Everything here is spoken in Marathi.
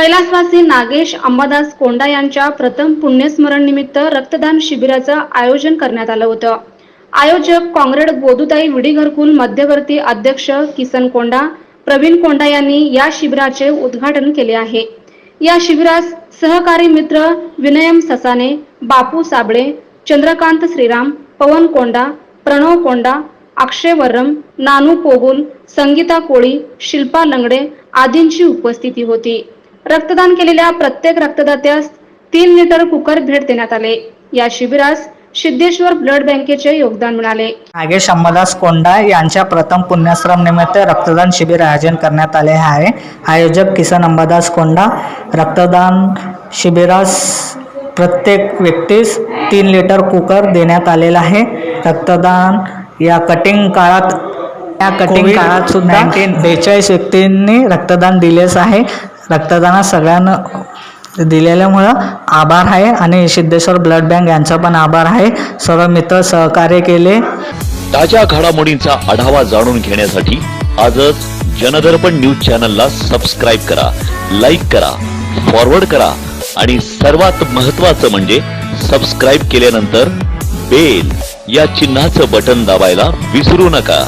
कैलासवासी नागेश अंबादास कोंडा यांच्या प्रथम पुण्यस्मरण निमित्त रक्तदान शिबिराचं आयोजन करण्यात आलं होतं. आयोजक काँग्रेड गोदुताई विडी घरकुल मध्यवर्ती अध्यक्ष किसन कोंडा प्रवीण कोंडा यांनी या शिबिराचे उद्घाटन केले आहे. या शिबिरास सहकारी मित्र विनयम ससाने बापू साबळे चंद्रकांत श्रीराम पवन कोंडा प्रणव कोंडा अक्षय वर्रम नानू पोगुल संगीता कोळी शिल्पा लंगडे आदींची उपस्थिती होती. रक्तदान केलेल्या प्रत्येक रक्तदात्यास तीन लिटर कुकर भेट देण्यात आले. या शिबिरास सिद्धेश्वर ब्लड बँकेचे योगदान मिळाले. नागेश अंबादास कोंडा यांच्या प्रथम पुण्यश्रम निमित्त रक्तदान शिबिर आयोजन करण्यात आले आहे. आयोजक किसन अंबादास कोंडा रक्तदान शिबिरास प्रत्येक व्यक्तीस तीन लिटर कुकर देण्यात आलेला आहे. रक्तदान या कटिंग काळात या कटिंग काळात सुद्धा बेचाळीस व्यक्तींनी रक्तदान दिलेच आहे. रक्तदान सगळ्यांना दिलेल्यामुळं आभार आहे आणि सिद्धेश्वर ब्लड बँक यांचा पण आभार आहे. सर्व मित्र सहकार्य केले. ताज्या घडामोडींचा आढावा जाणून घेण्यासाठी आजच जनदर्पण न्यूज चॅनलला सबस्क्राईब करा लाईक करा फॉरवर्ड करा आणि सर्वात महत्त्वाचं म्हणजे सबस्क्राईब केल्यानंतर बेल या चिन्हाचं बटन दाबायला विसरू नका.